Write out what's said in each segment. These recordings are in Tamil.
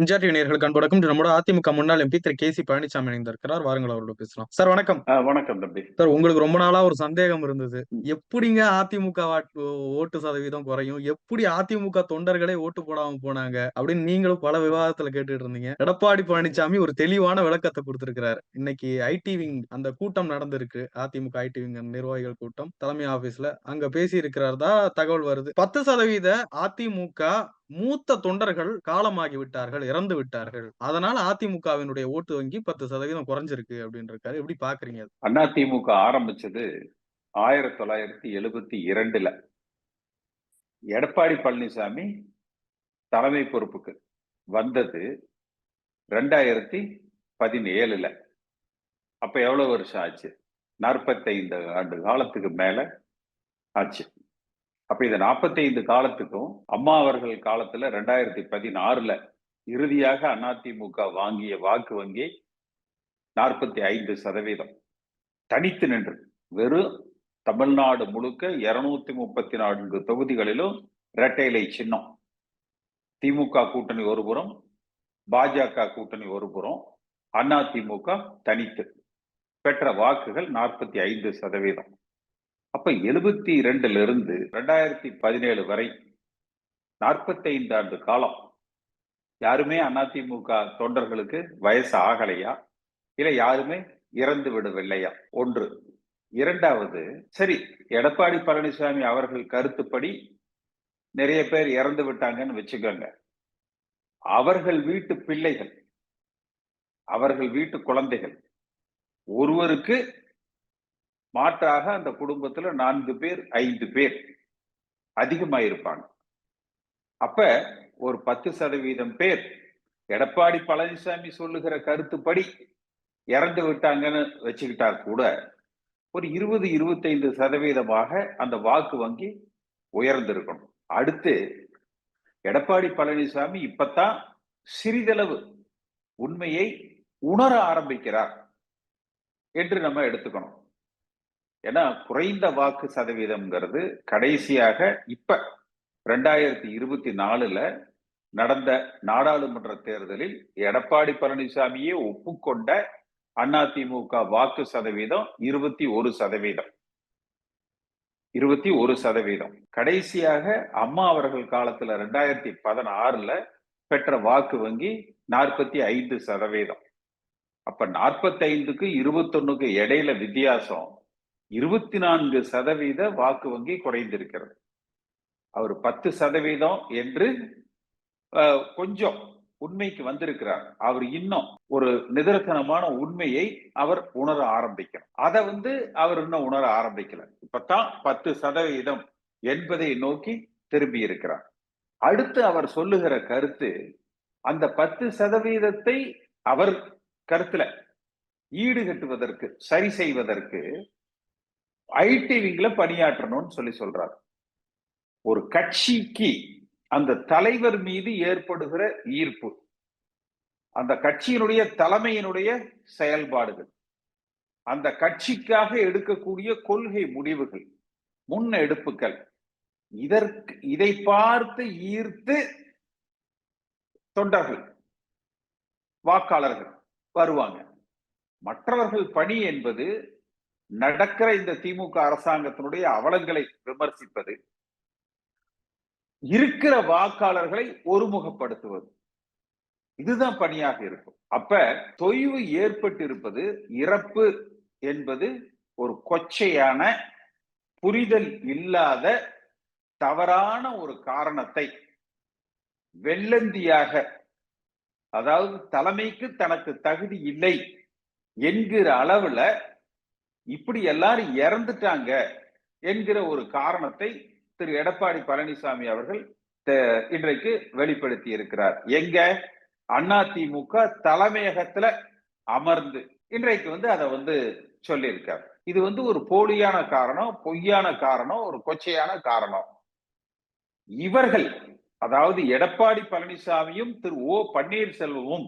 எம்ஜிஆர் டிவி நேயர்களுக்கு அன்பு நம்மளோட அதிமுக முன்னாள் MP Thiru K C Palanisamy இணைந்திருக்கிறார். வாருங்கள் அவரோட பேசலாம். சார் வணக்கம். வணக்கம் தம்பி. சார் உங்களுக்கு ரொம்ப நாளா ஒரு சந்தேகம் இருந்தது. எப்படிங்க அதிமுக வாட்- ஓட்டு சதவீதம் குறையும்? எப்படி அதிமுக தொண்டர்களே ஓட்டு போடாம போனாங்க? அப்படின்னு நீங்களும் பல விவாதத்துல கேட்டுட்டு இருந்தீங்க. எடப்பாடி பழனிசாமி ஒரு தெளிவான விளக்கத்தை கொடுத்திருக்கிறாரு. இன்னைக்கு ஐடி விங் அந்த கூட்டம் நடந்திருக்கு. அதிமுக ஐடி விங் நிர்வாகிகள் கூட்டம். தலைமை ஆபீஸ்ல அங்க பேசி இருக்கிறார் தகவல் வருது. பத்து சதவீத அதிமுக மூத்த தொண்டர்கள் காலமாகி விட்டார்கள் இறந்து விட்டார்கள். அதனால அதிமுகவினுடைய ஓட்டு வங்கி பத்து சதவீதம் குறைஞ்சிருக்கு அப்படின்னு இருக்காரு. எப்படி பாக்குறீங்க அதிமுக ஆரம்பிச்சது ஆயிரத்தி தொள்ளாயிரத்தி எழுபத்தி இரண்டுல. எடப்பாடி பழனிசாமி தலைமை பொறுப்புக்கு வந்தது ரெண்டாயிரத்தி பதினேழுல. அப்ப எவ்வளவு வருஷம் ஆச்சு? நாற்பத்தைந்து ஆண்டு காலத்துக்கு மேல ஆச்சு. அப்ப இந்த நாற்பத்தைந்து காலத்துக்கும் அம்மா அவர்கள் காலத்துல ரெண்டாயிரத்தி பதினாறுல இறுதியாக அதிமுக வாங்கிய வாக்கு வங்கி நாற்பத்தி ஐந்து சதவீதம். தனித்து நின்று. வெறும் தமிழ்நாடு முழுக்க இருநூத்தி முப்பத்தி நான்கு தொகுதிகளிலும் இரட்டைலை சின்னம். திமுக கூட்டணி ஒருபுறம் பாஜக கூட்டணி ஒருபுறம் அதிமுக தனித்து. பெற்ற வாக்குகள் நாற்பத்தி ஐந்து சதவீதம். அப்ப எழுபத்தி இரண்டுல இருந்து ரெண்டாயிரத்தி பதினேழு வரை நாற்பத்தைந்து ஆண்டு காலம் யாருமே அதிமுக தொண்டர்களுக்கு வயசு ஆகலையா இல்ல யாருமே இறந்து விடவில்லையா? ஒன்று. இரண்டாவது சரி எடப்பாடி பழனிசாமி அவர்கள் கருத்துப்படி நிறைய பேர் இறந்து விட்டாங்கன்னு வச்சுக்கோங்க. அவர்கள் வீட்டு பிள்ளைகள் அவர்கள் வீட்டு குழந்தைகள் ஒருவருக்கு மாற்றாக அந்த குடும்பத்துல நான்கு பேர் ஐந்து பேர் அதிகமாயிருப்பாங்க. அப்ப ஒரு பத்து சதவீதம் பேர் எடப்பாடி பழனிசாமி சொல்லுகிற கருத்துப்படி இறந்து விட்டாங்கன்னு வச்சுக்கிட்டா கூட ஒரு இருபது இருபத்தைந்து சதவீதமாக அந்த வாக்கு வங்கி உயர்ந்திருக்கணும். அடுத்து எடப்பாடி பழனிசாமி இப்பத்தான் சிறிதளவு உண்மையை உணர ஆரம்பிக்கிறார் என்று நம்ம எடுத்துக்கணும். ஏன்னா குறைந்த வாக்கு சதவீதம்ங்கிறது கடைசியாக இப்ப ரெண்டாயிரத்தி இருபத்தி நாலுல நடந்த நாடாளுமன்ற தேர்தலில் எடப்பாடி பழனிசாமியே ஒப்புக்கொண்ட அதிமுக வாக்கு சதவீதம் இருபத்தி ஒரு சதவீதம். இருபத்தி ஒரு சதவீதம். கடைசியாக அம்மா அவர்கள் காலத்துல ரெண்டாயிரத்தி பதினாறுல பெற்ற வாக்கு வங்கி நாற்பத்தி ஐந்து சதவீதம். அப்ப நாற்பத்தைந்துக்கு இருபத்தொன்னுக்கு இடையில வித்தியாசம். இருபத்தி நான்கு சதவீத வாக்கு வங்கி குறைந்திருக்கிறது. அவர் பத்து சதவீதம் என்று அஹ், கொஞ்சம் உண்மைக்கு வந்திருக்கிறார். அவர் இன்னும் ஒரு நிதர்சனமான உண்மையை அவர் உணர ஆரம்பிக்கணும். அதை வந்து அவர் இன்னும் உணர ஆரம்பிக்கல. இப்பதான் பத்து சதவீதம் என்பதை நோக்கி திரும்பி இருக்கிறார். அடுத்து அவர் சொல்லுகிற கருத்து அந்த பத்து சதவீதத்தை அவர் கருத்துல ஈடுகட்டுவதற்கு சரி செய்வதற்கு ஐடி விங்ல பணியாற்றணும்னு சொல்லி சொல்றார். ஒரு கட்சிக்கு அந்த தலைவர் மீது ஏற்படுகிற ஈர்ப்பு. அந்த கட்சியினுடைய தலைமையினுடைய செயல்பாடுகள். அந்த கட்சிக்காக எடுக்கக்கூடிய கொள்கை முடிவுகள். முன்னெடுப்புகள் இதற்கு இதை பார்த்து ஈர்த்து தொண்டர்கள் வாக்காளர்கள் வருவாங்க. மற்றவர்கள் பணி என்பது நடக்கிற இந்த திமுக அரசாங்கத்தினுடைய அவலங்களை விமர்சிப்பது இருக்கிற வாக்காளர்களை ஒருமுகப்படுத்துவது. இதுதான் பணியாக இருக்கும். அப்ப தொய்வு ஏற்பட்டிருப்பது இறப்பு என்பது ஒரு கொச்சையான புரிதல் இல்லாத தவறான ஒரு காரணத்தை வெள்ளந்தியாக அதாவது தலைமைக்கு தனக்கு தகுதி இல்லை என்கிற அளவுல இப்படி எல்லாரும் இறந்துட்டாங்க என்கிற ஒரு காரணத்தை திரு எடப்பாடி பழனிசாமி அவர்கள் இன்றைக்கு வெளிப்படுத்தி இருக்கிறார். எங்க? அதிமுக தலைமையகத்துல அமர்ந்து இன்றைக்கு வந்து அதை வந்து சொல்லியிருக்கார். இது வந்து ஒரு போலியான காரணம் பொய்யான காரணம் ஒரு கொச்சையான காரணம். இவர்கள் அதாவது எடப்பாடி பழனிசாமியும் திரு ஓ பன்னீர்செல்வமும்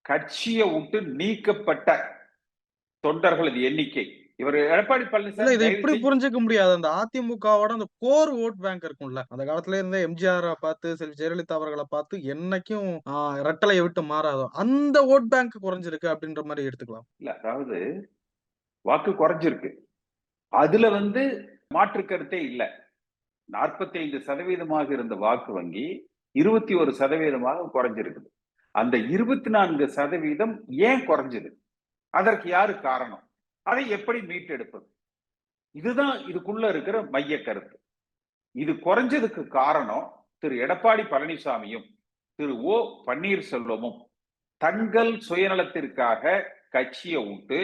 கட்சியை விட்டு நீக்கப்பட்ட தொண்டர்களது எண்ணிக்கை. இவர் எடப்பாடி பழனிசாமி இதை இப்படி செஞ்சு புரிஞ்சுக்க முடியாது. அந்த அதிமுகவோட அந்த கோர் ஓட் பேங்க் இருக்கும்ல அந்த காலத்துல இருந்த எம்ஜிஆர் பார்த்து செல்வி ஜெயலலிதா அவர்களை பார்த்து என்னைக்கும் ஆஹ், ரெட்டலையை விட்டு மாறாதோ அந்த ஓட் பேங்க் குறைஞ்சிருக்கு அப்படின்ற மாதிரி எடுத்துக்கலாம். இல்ல அதாவது வாக்கு குறைஞ்சிருக்கு. அதுல வந்து மாற்று கருத்தே இல்ல. நாற்பத்தி ஐந்து சதவீதமாக இருந்த வாக்கு வங்கி இருபத்தி ஒரு சதவீதமாக குறைஞ்சிருக்குது. அந்த இருபத்தி நான்கு சதவீதம் ஏன் குறைஞ்சது? அதற்கு யாரு காரணம்? அதை எப்படி மீட்டெடுப்பது? இதுதான் இதுக்குள்ள இருக்கிற மைய கருத்து. இது குறைஞ்சதுக்கு காரணம் திரு எடப்பாடி பழனிசாமியும் திரு ஓ பன்னீர்செல்வமும். தங்கள் சுயநலத்திற்காக கட்சியை விட்டு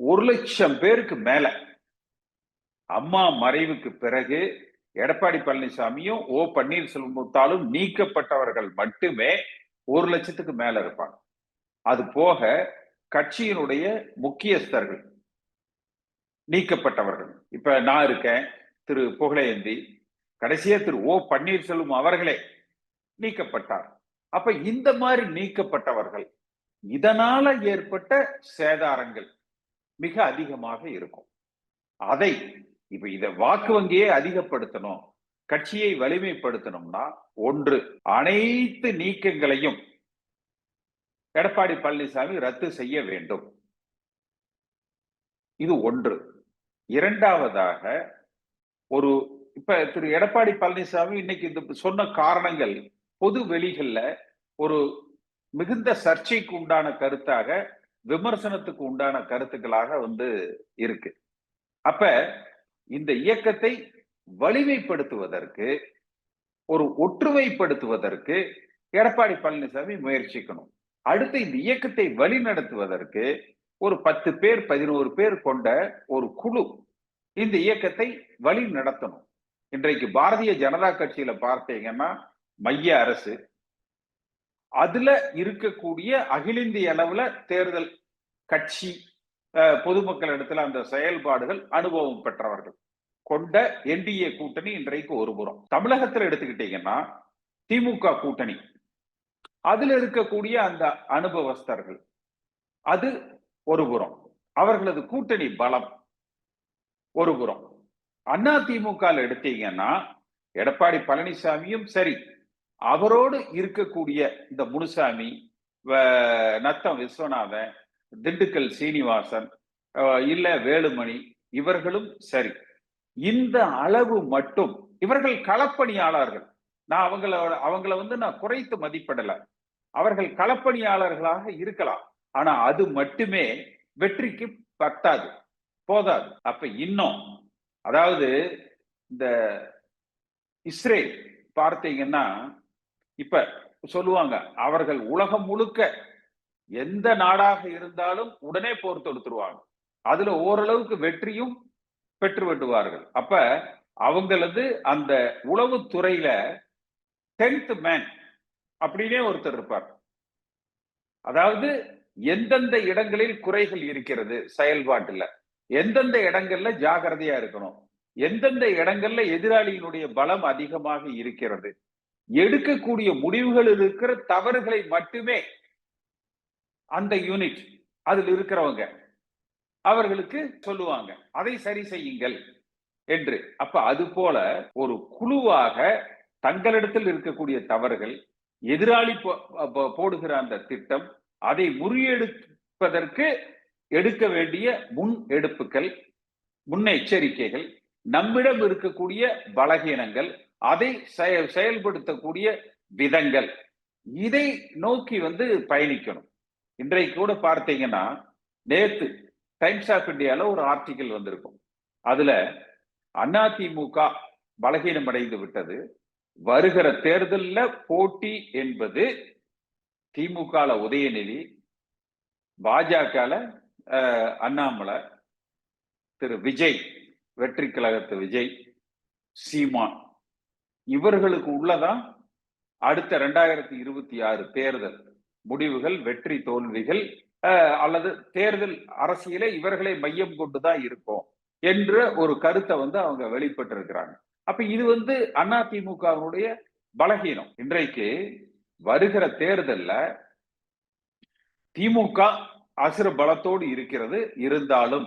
ஒரு லட்சம் பேருக்கு மேல அம்மா மறைவுக்கு பிறகு எடப்பாடி பழனிசாமியும் ஓ பன்னீர்செல்வத்தாலும் நீக்கப்பட்டவர்கள் மட்டுமே ஒரு லட்சத்துக்கு மேல இருப்பாங்க. அது போக கட்சியினுடைய முக்கியஸ்தர்கள் நீக்கப்பட்டவர்கள். இப்ப நான் இருக்கேன் திரு புகழேந்தி கடைசியா திரு ஓ பன்னீர்செல்வம் அவர்களே நீக்கப்பட்டார். அப்ப இந்த மாதிரி நீக்கப்பட்டவர்கள் இதனால ஏற்பட்ட சேதாரங்கள் மிக அதிகமாக இருக்கும். அதை இப்ப இத வாக்கு வங்கியை அதிகப்படுத்தணும் கட்சியை வலிமைப்படுத்தணும்னா ஒன்று அனைத்து நீக்கங்களையும் எடப்பாடி பழனிசாமி ரத்து செய்ய வேண்டும். இது ஒன்று. இரண்டாவதாக ஒரு இப்ப திரு எடப்பாடி பழனிசாமி இன்னைக்கு இந்த சொன்ன காரணங்கள் பொது வெளிகள்ல ஒரு மிகுந்த சர்ச்சைக்கு உண்டான கருத்தாக விமர்சனத்துக்கு உண்டான கருத்துக்களாக வந்து இருக்கு. அப்ப இந்த இயக்கத்தை வலிமைப்படுத்துவதற்கு ஒரு ஒற்றுமைப்படுத்துவதற்கு எடப்பாடி பழனிசாமி முயற்சிக்கணும். அடுத்து இந்த இயக்கத்தை வழிநடத்துவதற்கு ஒரு பத்து பேர் பதினோரு பேர் கொண்ட ஒரு குழு இந்த இயக்கத்தை வழி நடத்தணும் இன்றைக்கு பாரதிய ஜனதா கட்சியில பார்த்தீங்கன்னா மைய அரசு அதுல இருக்கக்கூடிய அகில இந்திய அளவுல தேர்தல் கட்சி அஹ், பொதுமக்கள் இடத்துல அந்த செயல்பாடுகள் அனுபவம் பெற்றவர்கள் கொண்ட என்டிஏ கூட்டணி இன்றைக்கு ஒரு புறம். தமிழகத்துல எடுத்துக்கிட்டீங்கன்னா திமுக கூட்டணி. அதுல இருக்கக்கூடிய அந்த அனுபவஸ்தர்கள் அது ஒரு புறம். அவர்களது கூட்டணி பலம் ஒரு புறம். அண்ணா திமுக எடுத்தீங்கன்னா எடப்பாடி பழனிசாமியும் சரி அவரோடு இருக்கக்கூடிய இந்த முனுசாமி வ- நத்தம் விஸ்வநாதன் திண்டுக்கல் சீனிவாசன் இல்ல வேலுமணி இவர்களும் சரி. இந்த அளவு மட்டும் இவர்கள் களப்பணியாளர்கள். நான் அவங்கள அவங்கள வந்து நான் குறைத்து மதிப்பிடல. அவர்கள் களப்பணியாளர்களாக இருக்கலாம். ஆனா அது மட்டுமே வெற்றிக்கு பத்தாது போதாது. அப்ப இன்னும் அதாவது இந்த இஸ்ரேல் பார்த்தீங்கன்னா இப்ப சொல்லுவாங்க அவர்கள் உலகம் முழுக்க எந்த நாடாக இருந்தாலும் உடனே போர் தொடுத்துருவாங்க. அதுல ஓரளவுக்கு வெற்றியும் பெற்று விடுவார்கள். அப்ப அவங்களது அந்த உளவுத்துறையில டென்த் மேன் அப்படின்னே ஒருத்தர் இருப்பார். அதாவது எந்தெந்த இடங்களில் குறைகள் இருக்கிறது செயல்பாட்டுல எந்தெந்த இடங்கள்ல ஜாகிரதையா இருக்கணும் எந்தெந்த இடங்கள்ல எதிராளியினுடைய பலம் அதிகமாக இருக்கிறது எடுக்கக்கூடிய முடிவுகள் இருக்கிற தவறுகளை மட்டுமே அந்த யூனிட் அதில் இருக்கிறவங்க அவர்களுக்கு சொல்லுவாங்க. அதை சரி செய்யுங்கள் என்று. அப்ப அது போல ஒரு குழுவாக தங்களிடத்தில் இருக்கக்கூடிய தவறுகள் எதிராளி போடுகிற அந்த திட்டம் அதை முறியெடுப்பதற்கு எடுக்க வேண்டிய முன் எடுப்புகள் முன்னெச்சரிக்கைகள் நம்மிடம் இருக்கக்கூடிய பலகீனங்கள் அதை செயல்படுத்தக்கூடிய விதங்கள் இதை நோக்கி வந்து பயணிக்கணும். இன்றைக்கு கூட பார்த்தீங்கன்னா நேத்து டைம்ஸ் ஆஃப் இந்தியால ஒரு ஆர்டிகிள் வந்திருக்கும். அதுல அதிமுக பலகீனம் அடைந்து விட்டது. வருகிற தேர்தல்ல போட்டி என்பது திமுக உதயநிதி பாஜக அண்ணாமலை திரு விஜய் வெற்றி கழகத்து விஜய் சீமான். இவர்களுக்கு உள்ளதான் அடுத்த ரெண்டாயிரத்தி இருபத்தி ஆறு தேர்தல். முடிவுகள் வெற்றி தோல்விகள் அஹ், அல்லது தேர்தல் அரசியலை இவர்களை மையம் கொண்டுதான் இருக்கும் என்ற ஒரு கருத்தை வந்து அவங்க வெளிப்பட்டிருக்கிறாங்க. அப்ப இது வந்து அதிமுகவினுடைய பலகீனம். இன்றைக்கு வருகிற தேர்தல்ல திமுக அசுர பலத்தோடு இருக்கிறது. இருந்தாலும்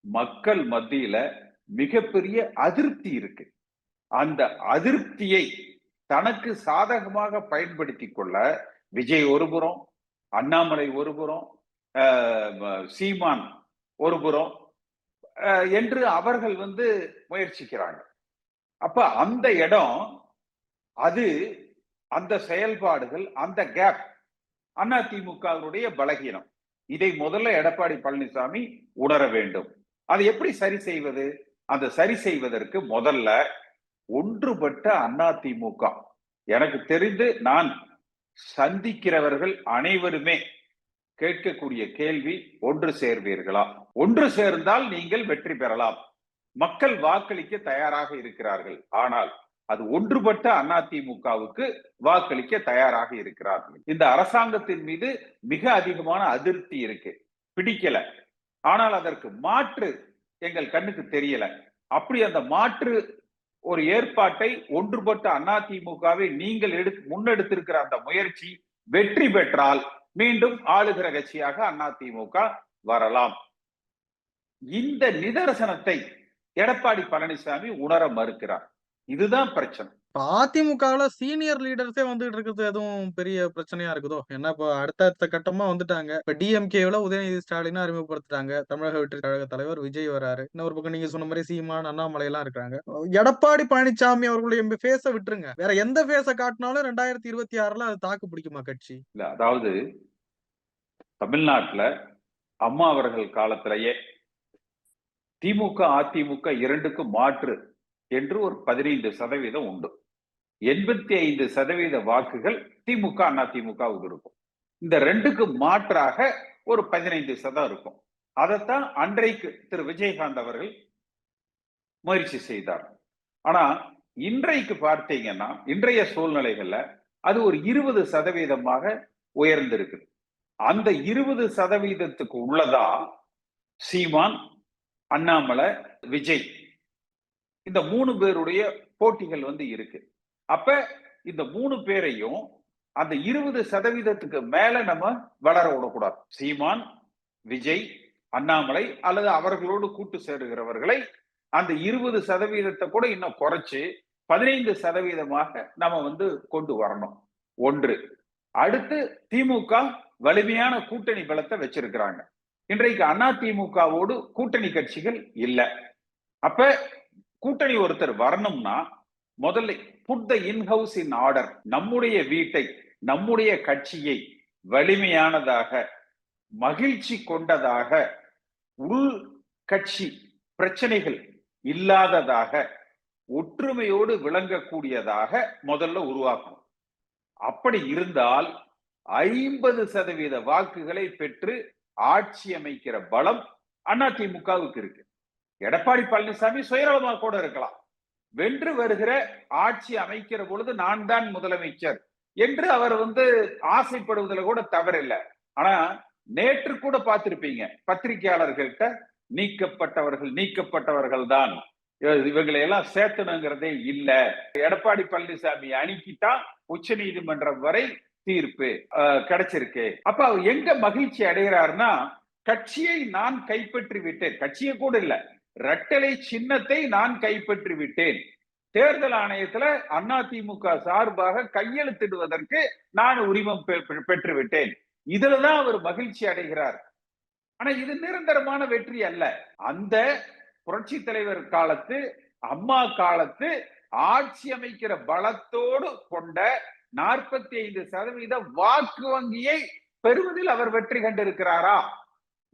மக்கள் மத்தியில மிகப்பெரிய அதிருப்தி இருக்கு. அந்த அதிருப்தியை தனக்கு சாதகமாக பயன்படுத்தி கொள்ள விஜய் ஒருபுறம் அண்ணாமலை ஒருபுறம் ஆஹ் சீமான் ஒருபுறம் என்று அவர்கள் வந்து முயற்சிக்கிறாங்க. அப்ப அந்த இடம் அது அந்த செயல்பாடுகள் அந்த கேப் அதிமுகவினுடைய பலகீனம். இதை முதல்ல எடப்பாடி பழனிசாமி உணர வேண்டும். அதை எப்படி சரி செய்வது? அந்த சரி செய்வதற்கு முதல்ல ஒன்றுபட்ட அதிமுக எனக்கு தெரிந்து நான் சந்திக்கிறவர்கள் அனைவருமே கேட்கக்கூடிய கேள்வி ஒன்று சேர்வீர்களா? ஒன்று சேர்ந்தால் நீங்கள் வெற்றி பெறலாம். மக்கள் வாக்களிக்க தயாராக இருக்கிறார்கள். ஆனால் அது ஒன்றுபட்ட அதிமுகவுக்கு வாக்களிக்க தயாராக இருக்கிறார்கள். இந்த அரசாங்கத்தின் மீது மிக அதிகமான அதிருப்தி இருக்கு. பிடிக்கல. ஆனால் அதற்கு மாற்று எங்கள் கண்ணுக்கு தெரியல. அப்படி அந்த மாற்று ஒரு ஏற்பாட்டை ஒன்றுபட்ட அதிமுகவை நீங்கள் எடுத்து முன்னெடுத்திருக்கிற அந்த முயற்சி வெற்றி பெற்றால் மீண்டும் ஆளுகிற கட்சியாக அதிமுக வரலாம். இந்த நிதர்சனத்தை எடப்பாடி பழனிசாமி உணர மறுக்கிறார். இதுதான் பிரச்சனை. அதிமுகவுல சீனியர் லீடர்ஸே வந்துட்டு இருக்கிறது எதுவும் பெரிய பிரச்சனையா இருக்குதோ? ஏன்னா இப்ப அடுத்தடுத்த கட்டமா வந்துட்டாங்க. இப்ப டிஎம்கேல உதயநிதி ஸ்டாலின் அறிமுகப்படுத்துறாங்க. தமிழக வெற்றி கழக தலைவர் விஜய் வராரு. இன்னொரு பக்கம் நீங்க சொன்ன மாதிரி சீமான் அண்ணாமலை எல்லாம் இருக்காங்க எடப்பாடி பழனிசாமி அவர்களுடைய ஃபேஸ விட்டுருங்க. வேற எந்த ஃபேஸ காட்டினாலும் ரெண்டாயிரத்தி இருபத்தி ஆறுல அது தாக்கு பிடிக்குமா கட்சி? இல்ல அதாவது தமிழ்நாட்டுல அம்மா அவர்கள் காலத்திலேயே திமுக அதிமுக இரண்டுக்கும் மாற்று என்று ஒரு பதினைந்து சதவீதம் உண்டு. எண்பத்தி ஐந்து சதவீத வாக்குகள் திமுக அதிமுகவுக்கு இருக்கும். இந்த ரெண்டுக்கு மாற்றாக ஒரு பதினைந்து சதம் இருக்கும். அதைத்தான் அன்றைக்கு திரு. விஜயகாந்த் அவர்கள் முயற்சி செய்தார். ஆனா இன்றைக்கு பார்த்தீங்கன்னா இன்றைய சூழ்நிலைகள்ல அது ஒரு இருபது சதவீதமாக உயர்ந்திருக்கு அந்த இருபது சதவீதத்துக்கு உள்ளதா சீமான் அண்ணாமலை விஜய். இந்த மூணு பேருடைய போட்டிகள் வந்து இருக்கு. அப்ப இந்த மூணு பேரையும் அந்த இருபது சதவீதத்துக்கு மேல நம்ம வளர விடக்கூடாது. சீமான் விஜய் அண்ணாமலை அல்லது அவர்களோடு கூட்டு சேருகிறவர்களை அந்த இருபது சதவீதத்தை கூட இன்னும் குறைச்சு பதினைந்து சதவீதமாக நம்ம வந்து கொண்டு வரணும். ஒன்று. அடுத்து திமுக வலிமையான கூட்டணி பலத்தை வச்சிருக்கிறாங்க. இன்றைக்கு அதிமுகவோடு திமுகவோடு கூட்டணி கட்சிகள் இல்லை. அப்ப கூட்டணி ஒருத்தர் வரணும்னா முதல்ல put the in house in order நம்முடைய வீட்டை நம்முடைய கட்சியை வலிமையானதாக மகிழ்ச்சி கொண்டதாக உள் கட்சி பிரச்சனைகள் இல்லாததாக ஒற்றுமையோடு விளங்கக்கூடியதாக முதல்ல உருவாக்கணும். அப்படி இருந்தால் ஐம்பது சதவீத வாக்குகளை பெற்று ஆட்சி அமைக்கிற பலம் அதிமுகவுக்கு இருக்கு. எடப்பாடி பழனிசாமி சுயநலமா கூட இருக்கலாம். வென்று வருகிற ஆட்சி அமைக்கிற பொழுது நான் தான் முதலமைச்சர் என்று அவர் வந்து ஆசைப்படுவதில் கூட தவறில்லை. ஆனா நேற்று கூட பார்த்திருப்பீங்க பத்திரிகையாளர்கள்ட்ட நீக்கப்பட்டவர்கள் நீக்கப்பட்டவர்கள் தான். இவங்களை எல்லாம் சேர்த்தணுங்கிறதே இல்ல. எடப்பாடி பழனிசாமி அனுப்பிட்டா உச்ச நீதிமன்றம் வரை தீர்ப்பு கிடைச்சிருக்கு. அப்ப அவர் எங்க மகிழ்ச்சி அடைகிறாருன்னா கட்சியை நான் கைப்பற்றி விட்டேன். கட்சியை கூட இல்ல ரட்டளை சின்னத்தை நான் கைப்பற்றி விட்டேன். தேர்தல் ஆணையத்துல அதிமுக சார்பாக கையெழுத்திடுவதற்கு நான் உரிமம் பெற்று விட்டேன். இதுலதான் அவர் மகிழ்ச்சி அடைகிறார். ஆனா இது நிரந்தரமான வெற்றி அல்ல. அந்த புரட்சி தலைவர் காலத்து அம்மா காலத்து ஆட்சி அமைக்கிற பலத்தோடு கொண்ட நாற்பத்தி ஐந்து சதவீத வாக்கு வங்கியை பெறுவதில் அவர் வெற்றி கண்டிருக்கிறாரா?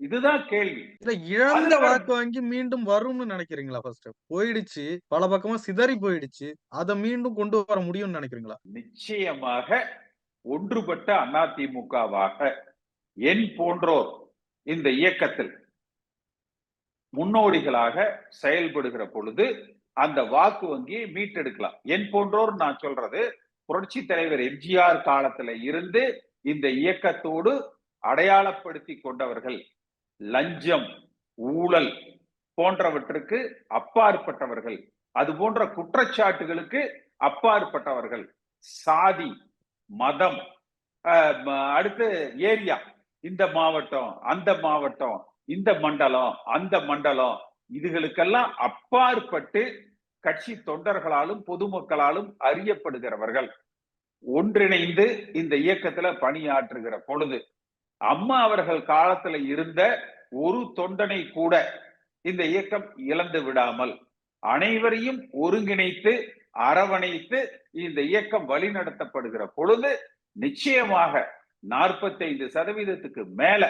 இதுதான் கேள்வி. இல்ல இழந்த வாக்கு வங்கி மீண்டும் வரும்னு நினைக்கிறீங்களா ஃபர்ஸ்ட் போயிடுச்சு பல பக்கமா சிதறி போயிடுச்சு. அதை மீண்டும் கொண்டு வர முடியும்னு நினைக்கிறீங்களா? நிச்சயமாக ஒன்றுபட்ட அதிமுகவாக என் போன்றோர் இந்த இயக்கத்தில் முன்னோடிகளாக செயல்படுகிற பொழுது அந்த வாக்கு வங்கியை மீட்டெடுக்கலாம். என் போன்றோர் நான் சொல்றது புரட்சி தலைவர் எம்ஜிஆர் காலத்துல இருந்து இந்த இயக்கத்தோடு அடையாளப்படுத்தி கொண்டவர்கள் லஞ்சம் ஊழல் போன்றவற்றுக்கு அப்பாற்பட்டவர்கள். அது போன்ற குற்றச்சாட்டுகளுக்கு அப்பாற்பட்டவர்கள். சாதி மதம் அடுத்து ஏரியா. இந்த மாவட்டம் அந்த மாவட்டம் இந்த மண்டலம் அந்த மண்டலம். இதுகளுக்கெல்லாம் அப்பாற்பட்டு கட்சி தொண்டர்களாலும் பொதுமக்களாலும் அறியப்படுகிறவர்கள். ஒன்றிணைந்து இந்த இயக்கத்துல பணியாற்றுகிற பொழுது அம்மா அவர்கள் காலத்துல இருந்த ஒரு தொண்டனை கூட இந்த இயக்கம் இழந்து விடாமல் அனைவரையும் ஒருங்கிணைத்து அரவணைத்து இந்த இயக்கம் வழிநடத்தப்படுகிற பொழுது நிச்சயமாக நாற்பத்தைந்து சதவீதத்துக்கு மேல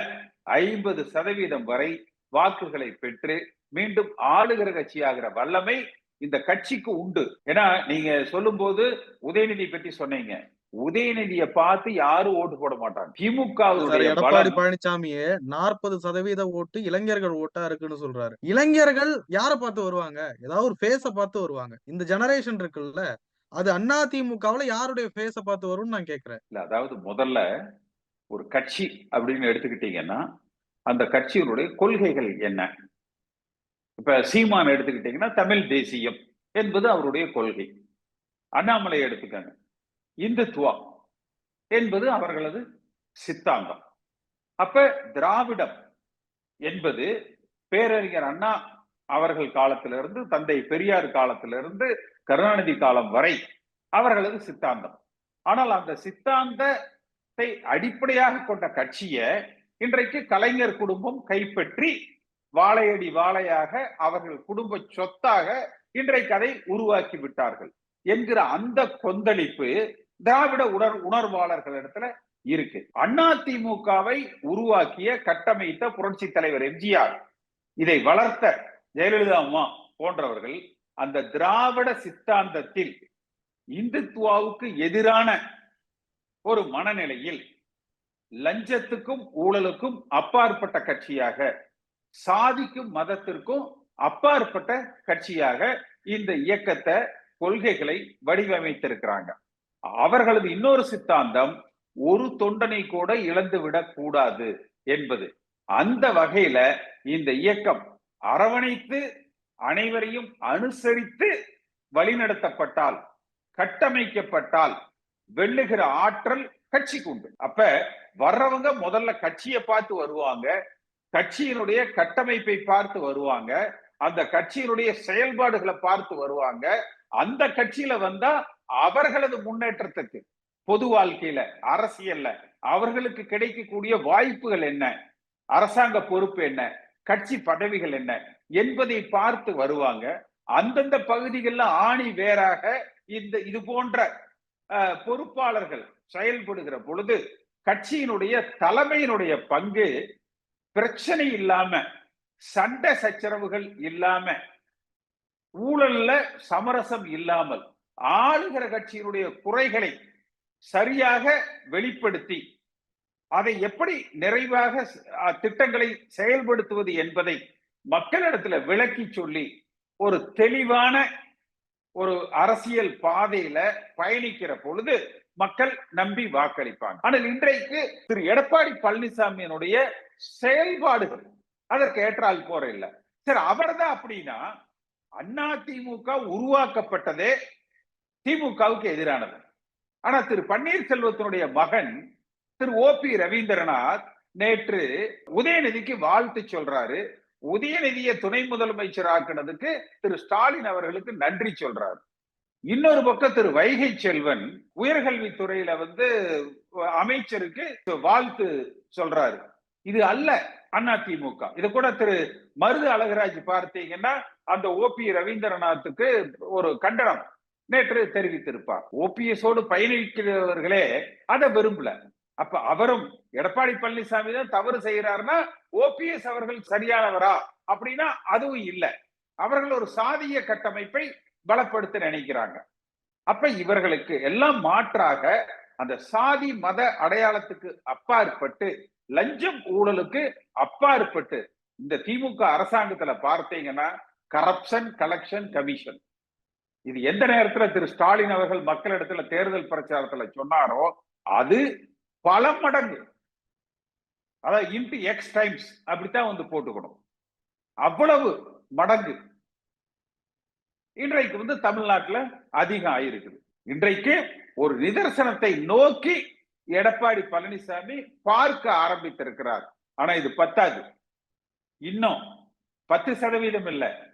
ஐம்பது சதவீதம் வரை வாக்குகளை பெற்று மீண்டும் ஆளுகிற கட்சியாகிற வல்லமை இந்த கட்சிக்கு உண்டு. ஏன்னா நீங்க சொல்லும் போது உதயநிதி பற்றி சொன்னீங்க. உதயநிதியை பார்த்து யாரும் ஓட்டு போட மாட்டாங்க. திமுகவுடைய எடப்பாடி பழனிசாமியே நாற்பது சதவீத ஓட்டு இளைஞர்கள் ஓட்டா இருக்குன்னு சொல்றாரு. இளைஞர்கள் யார பார்த்து வருவாங்க? ஏதாவது ஒரு ஃபேஸ பார்த்து வருவாங்க. இந்த ஜெனரேஷன் இருக்குல்ல அது அண்ணா திமுகவுல யாருடைய ஃபேஸ பார்த்து வரும்னு நான் கேக்குறேன். இல்ல அதாவது முதல்ல ஒரு கட்சி அப்படின்னு எடுத்துக்கிட்டீங்கன்னா அந்த கட்சியினுடைய கொள்கைகள் என்ன? இப்ப சீமான் எடுத்துக்கிட்டீங்கன்னா தமிழ் தேசியம் என்பது அவருடைய கொள்கை. அண்ணாமலை எடுத்துக்காங்க. இந்துத்துவா என்பது அவர்களது சித்தாந்தம். அப்ப திராவிடம் என்பது பேரறிஞர் அண்ணா அவர்கள் காலத்திலிருந்து தந்தை பெரியார் காலத்திலிருந்து கருணாநிதி காலம் வரை அவர்களது சித்தாந்தம். ஆனால் அந்த சித்தாந்தத்தை அடிப்படையாக கொண்ட கட்சியை இன்றைக்கு கலைஞர் குடும்பம் கைப்பற்றி வாழையடி வாழையாக அவர்கள் குடும்ப சொத்தாக இன்றைக்கு அதை உருவாக்கி விட்டார்கள் என்கிற அந்த கொந்தளிப்பு திராவிட உணர் உணர்வாளர்களிடத்துல இருக்கு. அண்ணா திமுகவை உருவாக்கிய கட்டமைத்த புரட்சி தலைவர் எம்ஜிஆர் இதை வளர்த்த ஜெயலலிதா அம்மா போன்றவர்கள் அந்த திராவிட சித்தாந்தத்தில் இந்துத்துவாவுக்கு எதிரான ஒரு மனநிலையில் லஞ்சத்துக்கும் ஊழலுக்கும் அப்பாற்பட்ட கட்சியாக சாதிக்கும் மதத்திற்கும் அப்பாற்பட்ட கட்சியாக இந்த இயக்கத்தை கொள்கைகளை வடிவமைத்திருக்கிறாங்க. அவர்களது இன்னொரு சித்தாந்தம் ஒரு தொண்டனை கூட இழந்து விட கூடாது என்பது. அந்த வகையில இந்த இயக்கம் அரவணைத்து அனைவரையும் அனுசரித்து வழிநடத்தப்பட்டால் கட்டமைக்கப்பட்டால் வெல்லுகிற ஆற்றல் கட்சிக்கு உண்டு. அப்ப வர்றவங்க முதல்ல கட்சியை பார்த்து வருவாங்க கட்சியினுடைய கட்டமைப்பை பார்த்து வருவாங்க அந்த கட்சியினுடைய செயல்பாடுகளை பார்த்து வருவாங்க. அந்த கட்சியில வந்தா அவர்களது முன்னேற்றத்துக்கு பொது வாழ்க்கையில அரசியல்ல அவர்களுக்கு கிடைக்கக்கூடிய வாய்ப்புகள் என்ன? அரசாங்க பொறுப்பு என்ன? கட்சி பதவிகள் என்ன? என்பதை பார்த்து வருவாங்க. அந்தந்த பகுதிகளில் ஆணி வேறாக இந்த இது போன்ற பொறுப்பாளர்கள் செயல்படுகிற பொழுது கட்சியினுடைய தலைமையினுடைய பங்கு பிரச்சனை இல்லாம சண்டை சச்சரவுகள் இல்லாம ஊழல்ல சமரசம் இல்லாமல் ஆளுகிற கட்சியினுடைய குறைகளை சரியாக வெளிப்படுத்தி அதை எப்படி நிறைவாக திட்டங்களை செயல்படுத்துவது என்பதை மக்களிடத்துல விளக்கி சொல்லி ஒரு தெளிவான ஒரு அரசியல் பாதையில பயணிக்கிற பொழுது மக்கள் நம்பி வாக்களிப்பாங்க. ஆனால் இன்றைக்கு திரு. எடப்பாடி பழனிசாமியினுடைய செயல்பாடுகள். அதற்கு ஏற்றால் போற இல்ல. சரி அவர்தான் அப்படின்னா அண்ணா திமுக உருவாக்கப்பட்டதே திமுகவுக்கு எதிரானது. ஆனா திரு பன்னீர்செல்வத்தினுடைய மகன் திரு ஓ பி ரவீந்திரநாத் நேற்று உதயநிதிக்கு வாழ்த்து சொல்றாரு. உதயநிதியை துணை முதலமைச்சர் ஆக்குனதுக்கு திரு ஸ்டாலின் அவர்களுக்கு நன்றி சொல்றாரு. இன்னொரு பக்கம் திரு வைகை செல்வன் உயர்கல்வித்துறையில வந்து அமைச்சருக்கு வாழ்த்து சொல்றாரு. இது அல்ல அதிமுக இது கூட திரு மருது அழகராஜ் பார்த்தீங்கன்னா அந்த ஓபி ரவீந்திரநாத்துக்கு ஒரு கண்டனம் நேற்று தெரிவித்திருப்பார். ஓபிஎஸோடு பயணிக்கிறவர்களே அதை விரும்பல. அப்ப அவரும் எடப்பாடி பழனிசாமி தான் தவறு செய்யறாருன்னா ஓபிஎஸ் அவர்கள் சரியானவரா அப்படின்னா அதுவும் இல்லை. அவர்கள் ஒரு சாதிய கட்டமைப்பை பலப்படுத்த நினைக்கிறாங்க. அப்ப இவர்களுக்கு எல்லாம் மாற்றாக அந்த சாதி மத அடையாளத்துக்கு அப்பாற்பட்டு லஞ்சம் ஊழலுக்கு அப்பாற்பட்டு இந்த திமுக அரசாங்கத்துல பார்த்தீங்கன்னா கரப்ஷன் கலெக்ஷன் கமிஷன் இது எந்த நேரத்துல திரு ஸ்டாலின் அவர்கள் மக்களிடத்துல தேர்தல் பிரச்சாரத்துல சொன்னாரோ அது பல மடங்கு. அதாவது இன்டு எக்ஸ் டைம்ஸ் அப்படித்தான் வந்து போட்டுக்கணும். அவ்வளவு மடங்கு. இன்றைக்கு வந்து தமிழ்நாட்டுல அதிகம் ஆயிருக்குது. இன்றைக்கு ஒரு நிதர்சனத்தை நோக்கி எடப்பாடி பழனிசாமி பார்க்க ஆரம்பித்திருக்கிறார். ஆனா இது பத்தாது. இன்னும் பத்து சதவீதம் இல்ல.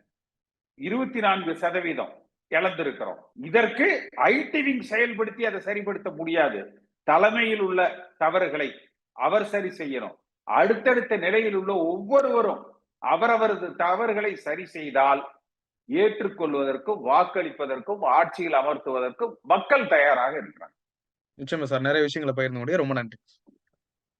இருபத்தி நான்கு சதவீதம் இழந்திருக்கிறோம். இதற்கு ஐடி விங் செயல்படுத்தி அதை சரிப்படுத்த முடியாது. தலைமையில் உள்ள தவறுகளை அவர் சரி செய்யணும். அடுத்தடுத்த நிலையில் உள்ள ஒவ்வொருவரும் அவரவரது தவறுகளை சரி செய்தால் ஏற்றுக்கொள்வதற்கும் வாக்களிப்பதற்கும் ஆட்சியில் அமர்த்துவதற்கும் மக்கள் தயாராக இருக்கிறாங்க நிச்சயமா சார். நிறைய விஷயங்களை பகிர்ந்து முடியும். ரொம்ப நன்றி.